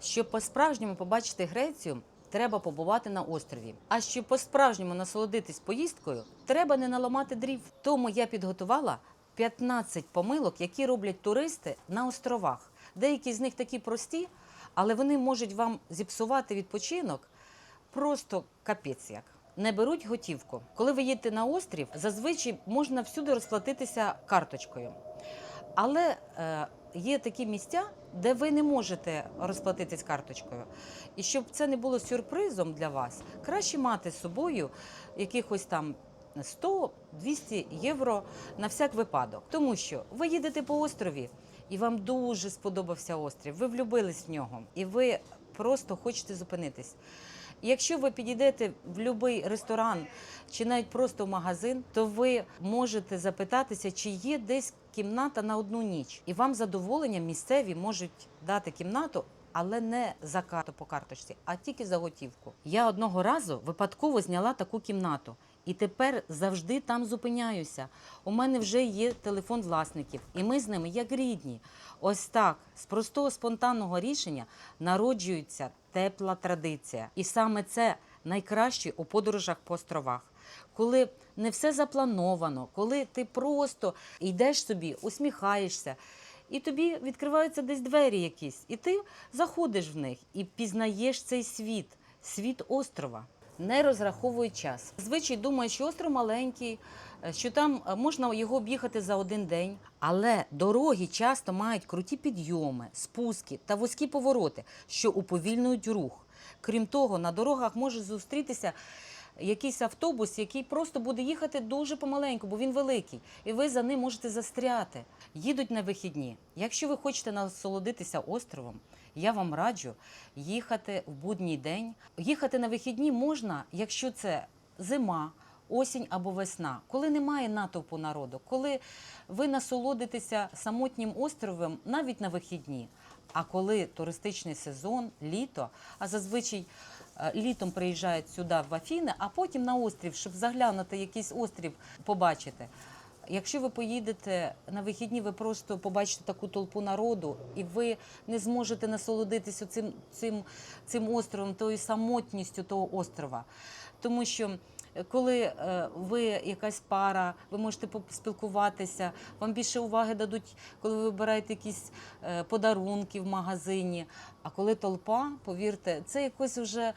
Щоб по-справжньому побачити Грецію, треба побувати на острові. А щоб по-справжньому насолодитись поїздкою, треба не наламати дрів. Тому я підготувала 15 помилок, які роблять туристи на островах. Деякі з них такі прості, але вони можуть вам зіпсувати відпочинок просто капець як. Не беруть готівку. Коли ви їдете на острів, зазвичай можна всюди розплатитися карточкою. Але е, є такі місця, де ви не можете розплатитись карточкою. І щоб це не було сюрпризом для вас, краще мати з собою якихось там 100-200 євро на всяк випадок. Тому що ви їдете по острові, і вам дуже сподобався острів. Ви влюбились в нього, і ви просто хочете зупинитись. Якщо ви підійдете в будь-який ресторан чи навіть просто в магазин, то ви можете запитатися, чи є десь кімната на одну ніч, і вам задоволення місцеві можуть дати кімнату. Але не за карту по карточці, а тільки за готівку. Я одного разу випадково зняла таку кімнату, і тепер завжди там зупиняюся. У мене вже є телефон власників, і ми з ними як рідні. Ось так з простого спонтанного рішення народжується тепла традиція. І саме це найкраще у подорожах по островах. Коли не все заплановано, коли ти просто йдеш собі, усміхаєшся, і тобі відкриваються десь двері якісь, і ти заходиш в них і пізнаєш цей світ, світ острова. Не розраховуй час. Звичай думає, що остров маленький, е, що там е, можна його об'їхати за один день. Але дороги часто мають круті підйоми, спуски та вузькі повороти, що уповільнюють рух. Крім того, на дорогах може зустрітися якийсь автобус, який просто буде їхати дуже помаленьку, бо він великий, і ви за ним можете застряти. Їдуть на вихідні. Якщо ви хочете насолодитися островом, я вам раджу їхати в будній день. Їхати на вихідні можна, якщо це зима. Осінь або весна, коли немає натовпу народу, коли ви насолодитеся самотнім островом навіть на вихідні. А коли туристичний сезон, літо, а зазвичай е, літом приїжджають сюди в Афіни, а потім на острів, щоб заглянути якийсь острів, побачити. Якщо ви поїдете на вихідні, ви просто побачите таку толпу народу, і ви не зможете насолодитися цим, цим, цим островом, тою самотністю того острова. Тому що е, коли е, ви якась пара, ви можете поспілкуватися, вам більше уваги дадуть, коли ви вибираєте якісь е, подарунки в магазині. А коли толпа, повірте, це якось вже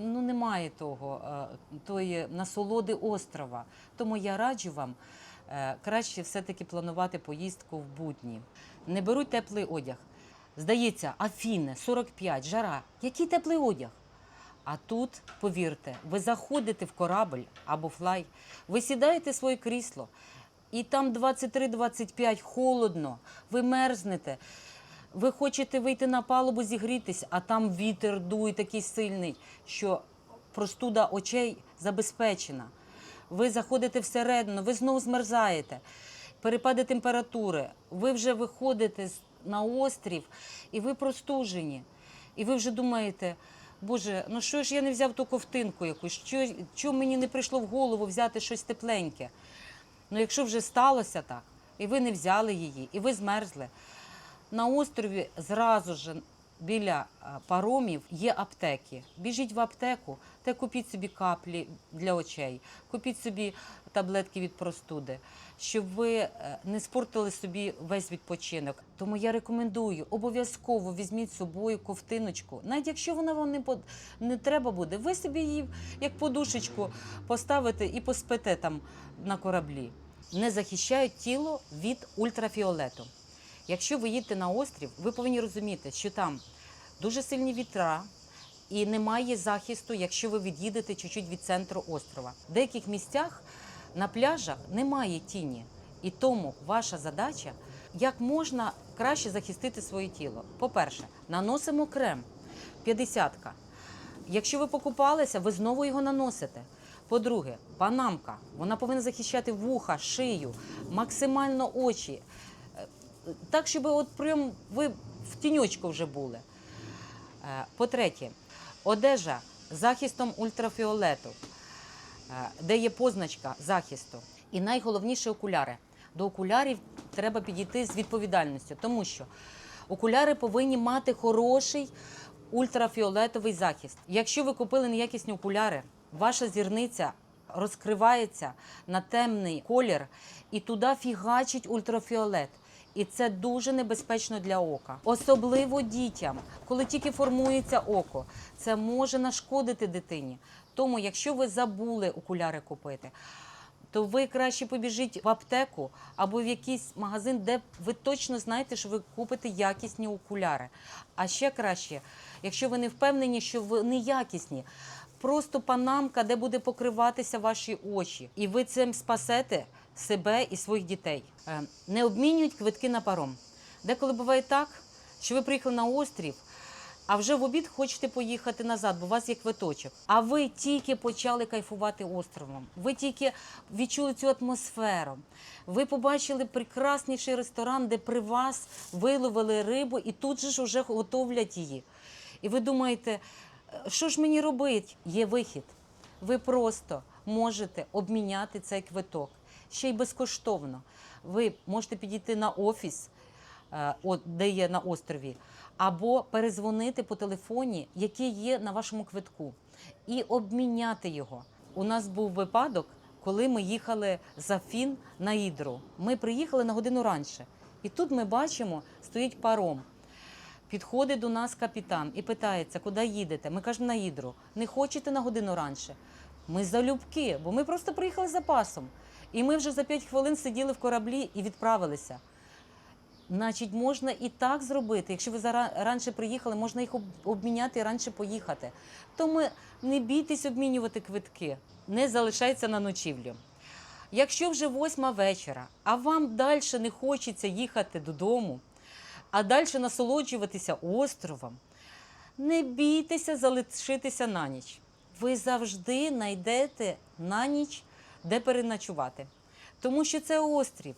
ну немає того, тої насолоди острова. Тому я раджу вам. Е, краще все-таки планувати поїздку в будні. Не беруть теплий одяг. Здається, Афіни, 45, жара. Який теплий одяг? А тут, повірте, ви заходите в корабль або флай, ви сідаєте своє крісло, і там 23-25 холодно, ви мерзнете. Ви хочете вийти на палубу зігрітись, а там вітер дує такий сильний, що простуда очей забезпечена. Ви заходите всередину, ви знову змерзаєте, перепади температури, ви вже виходите на острів, і ви простужені. І ви вже думаєте, Боже, ну що ж я не взяв ту ковтинку якусь? Що, що мені не прийшло в голову взяти щось тепленьке? Ну, якщо вже сталося так, і ви не взяли її, і ви змерзли. На острові зразу ж біля паромів є аптеки. Біжіть в аптеку та купіть собі каплі для очей, купіть собі таблетки від простуди, щоб ви е, не спортили собі весь відпочинок. Тому я рекомендую обов'язково візьміть з собою ковтиночку, навіть якщо вона вам не, под- не треба буде, ви собі її як подушечку поставите і поспите там на кораблі. Не захищають тіло від ультрафіолету. Якщо ви їдете на острів, ви повинні розуміти, що там дуже сильні вітра і немає захисту, якщо ви від'їдете чуть-чуть від центру острова. В деяких місцях на пляжах немає тіні. І тому ваша задача як можна краще захистити своє тіло. По-перше, наносимо крем 50-ка. Якщо ви покупалися, ви знову його наносите. По-друге, панамка. Вона повинна захищати вуха, шию, максимально очі. Так, щоб от прям ви в тіньочку вже були. Е, По-третє, одежа захистом ультрафіолету, е, де є позначка захисту. І найголовніше окуляри. До окулярів треба підійти з відповідальністю, тому що окуляри повинні мати хороший ультрафіолетовий захист. Якщо ви купили неякісні окуляри, ваша зірниця розкривається на темний колір і туди фігачить ультрафіолет. І це дуже небезпечно для ока, особливо дітям, коли тільки формується око. Це може нашкодити дитині. Тому, якщо ви забули окуляри купити, то ви краще побіжіть в аптеку або в якийсь магазин, де ви точно знаєте, що ви купите якісні окуляри. А ще краще, якщо ви не впевнені, що вони якісні, просто панамка, де буде покриватися ваші очі, і ви цим спасете себе і своїх дітей. Е, Не обмінюють квитки на паром. Деколи буває так, що ви приїхали на острів. А вже в обід хочете поїхати назад, бо у вас є квиточок. А ви тільки почали кайфувати островом. Ви тільки відчули цю атмосферу. Ви побачили прекрасніший ресторан, де при вас виловили рибу і тут же ж вже готовлять її. І ви думаєте, «Е, що ж мені робити? Є вихід. Ви просто можете обміняти цей квиток ще й безкоштовно. Ви можете підійти на офіс, е, де є на острові, або перезвонити по телефоні, який є на вашому квитку, і обміняти його. У нас був випадок, коли ми їхали за Фін на Ідру. Ми приїхали на годину раніше. І тут ми бачимо, стоїть паром. Підходить до нас капітан і питається, куди їдете. Ми кажемо на Ідру. Не хочете на годину раніше? Ми залюбки, бо ми просто приїхали запасом. І ми вже за 5 хвилин сиділи в кораблі і відправилися. Значить, можна і так зробити. Якщо ви раніше приїхали, можна їх обміняти і раніше поїхати. Тому не бійтесь обмінювати квитки, не залишайте на ночівлю. Якщо вже восьма вечора, а вам далі не хочеться їхати додому, а далі насолоджуватися островом, не бійтеся залишитися на ніч. Ви завжди знайдете на ніч, де переночувати. Тому що це острів.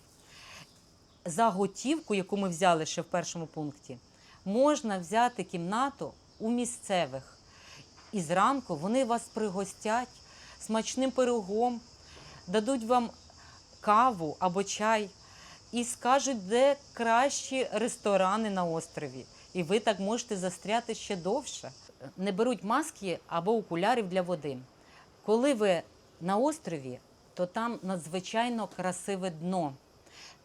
За готівку, яку ми взяли ще в першому пункті, можна взяти кімнату у місцевих. І зранку вони вас пригостять смачним пирогом, дадуть вам каву або чай і скажуть, де кращі ресторани на острові. І ви так можете застряти ще довше. Не беруть маски або окулярів для води. Коли ви на острові, то там надзвичайно красиве дно.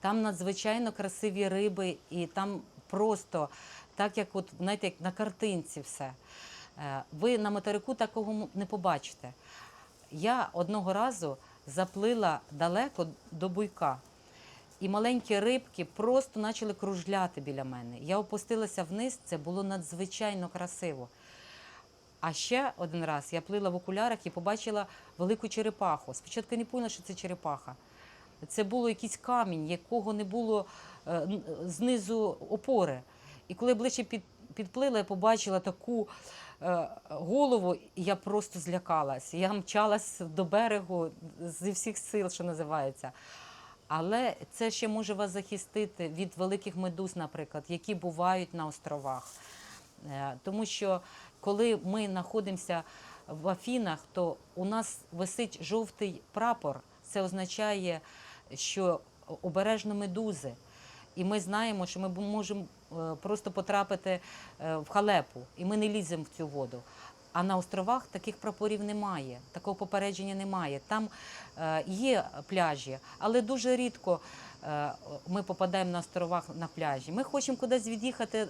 Там надзвичайно красиві риби, і там просто так, як от знаєте, як на картинці все. Е, Ви на материку такого не побачите. Я одного разу заплила далеко до буйка, і маленькі рибки просто почали кружляти біля мене. Я опустилася вниз, це було надзвичайно красиво. А ще один раз я плила в окулярах і побачила велику черепаху. Спочатку не поняла, що це черепаха. Це було якийсь камінь, якого не було е, знизу опори. І коли ближче під, підплила, я побачила таку е, голову, і я просто злякалась. Я мчалась до берегу зі всіх сил, що називається. Але це ще може вас захистити від великих медуз, наприклад, які бувають на островах. Е, Тому що коли ми знаходимося в Афінах, то у нас висить жовтий прапор. Це означає, що обережно медузи. І ми знаємо, що ми можемо е, просто потрапити е, в халепу, і ми не ліземо в цю воду. А на островах таких прапорів немає, такого попередження немає. Там е, є пляжі, але дуже рідко ми попадаємо на островах на пляжі. Ми хочемо кудись від'їхати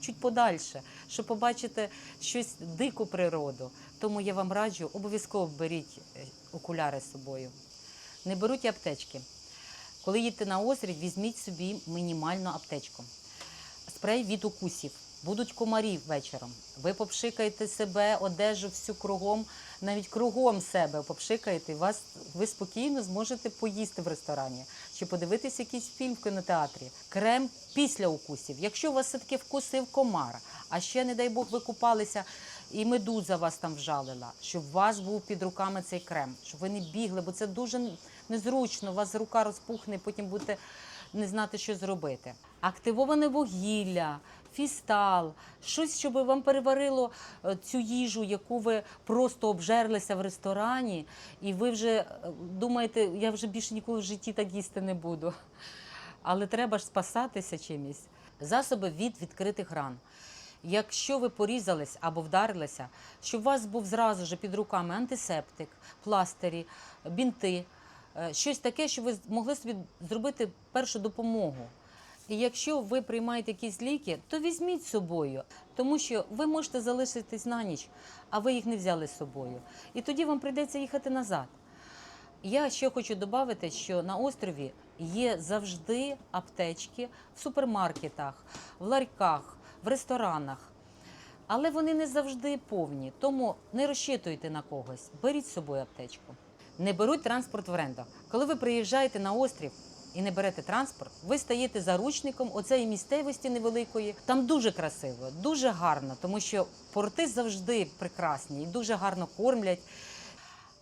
чуть подальше, щоб побачити щось дику природу. Тому я вам раджу, обов'язково беріть е, окуляри з собою. Не беруть аптечки. Коли їдете на острів, візьміть собі мінімальну аптечку. Спрей від укусів. Будуть комарі вечором. Ви попшикаєте себе, одежу всю кругом, навіть кругом себе попшикаєте, вас ви спокійно зможете поїсти в ресторані чи подивитися якийсь фільм в кінотеатрі. Крем після укусів. Якщо у вас все-таки вкусив комар, а ще, не дай Бог, ви купалися і медуза вас там вжалила, щоб у вас був під руками цей крем, щоб ви не бігли, бо це дуже незручно. У вас рука розпухне, потім будете не знати, що зробити. Активоване вугілля, фістал, щось, щоб вам переварило е, цю їжу, яку ви просто обжерлися в ресторані, і ви вже е, думаєте, я вже більше ніколи в житті так їсти не буду. Але треба ж спасатися чимось. Засоби від відкритих ран. Якщо ви порізались або вдарилися, щоб у вас був зразу ж під руками антисептик, пластирі, бінти, щось таке, що ви могли собі зробити першу допомогу. І якщо ви приймаєте якісь ліки, то візьміть з собою, тому що ви можете залишитись на ніч, а ви їх не взяли з собою. І тоді вам прийдеться їхати назад. Я ще хочу додати, що на острові є завжди аптечки в супермаркетах, в ларьках, в ресторанах. Але вони не завжди повні, тому не розчитуйте на когось. Беріть з собою аптечку. Не беруть транспорт в оренду. Коли ви приїжджаєте на острів і не берете транспорт, ви стаєте заручником оцеї місцевості невеликої. Там дуже красиво, дуже гарно, тому що порти завжди прекрасні і дуже гарно кормлять.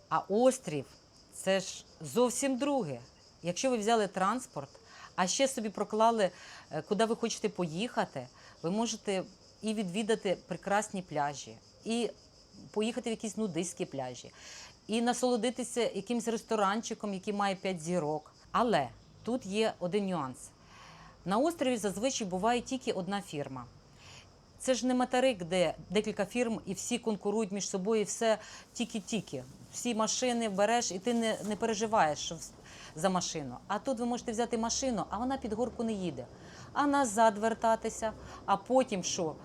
А острів це ж зовсім друге. Якщо ви взяли транспорт, а ще собі проклали, е, куди ви хочете поїхати, ви можете і відвідати прекрасні пляжі, і поїхати в якісь нудистські пляжі, і насолодитися якимсь ресторанчиком, який має 5 зірок. Але тут є один нюанс. На острові зазвичай буває тільки одна фірма. Це ж не материк, де декілька фірм і всі конкурують між собою, і все тільки-тільки. Всі машини береш, і ти не, не переживаєш за машину. А тут ви можете взяти машину, а вона під горку не їде. А назад вертатися, а потім що?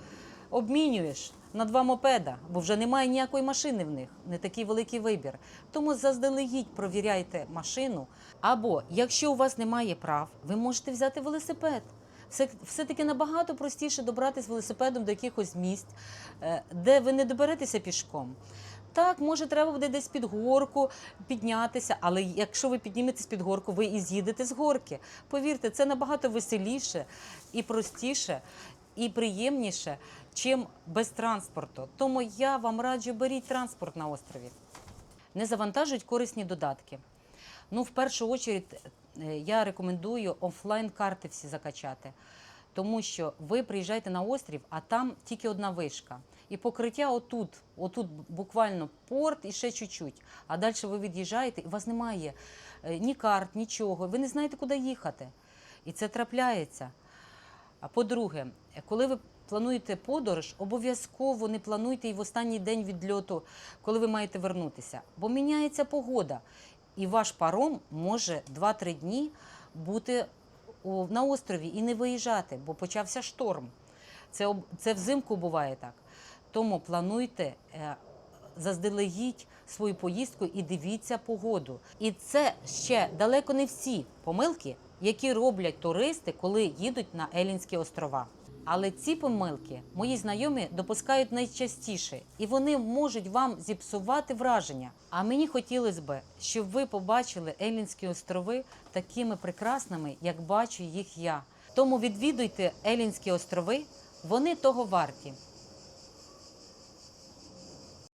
Обмінюєш на два мопеда, бо вже немає ніякої машини в них, не такий великий вибір. Тому заздалегідь провіряйте машину. Або якщо у вас немає прав, ви можете взяти велосипед. Все, все-таки набагато простіше добратися велосипедом до якихось місць, е, де ви не доберетеся пішком. Так, може, треба буде десь під горку піднятися, але якщо ви підніметесь під горку, ви і з'їдете з горки. Повірте, це набагато веселіше і простіше, і приємніше, чим без транспорту. Тому я вам раджу беріть транспорт на острові. Не завантажують корисні додатки. Ну, в першу чергу, я рекомендую офлайн-карти всі закачати, тому що ви приїжджаєте на острів, а там тільки одна вишка. І покриття отут, отут буквально порт і ще чуть-чуть. А далі ви від'їжджаєте, і у вас немає е, ні карт, нічого. Ви не знаєте, куди їхати. І це трапляється. А по-друге, коли ви плануєте подорож, обов'язково не плануйте і в останній день відльоту, коли ви маєте вернутися, бо міняється погода, і ваш паром може 2-3 дні бути на острові і не виїжджати, бо почався шторм. Це, це взимку буває так. Тому плануйте е, заздалегідь свою поїздку і дивіться погоду. І це ще далеко не всі помилки, які роблять туристи, коли їдуть на Елінські острова. Але ці помилки мої знайомі допускають найчастіше, і вони можуть вам зіпсувати враження. А мені хотілося б, щоб ви побачили Елінські острови такими прекрасними, як бачу їх я. Тому відвідуйте Елінські острови, вони того варті.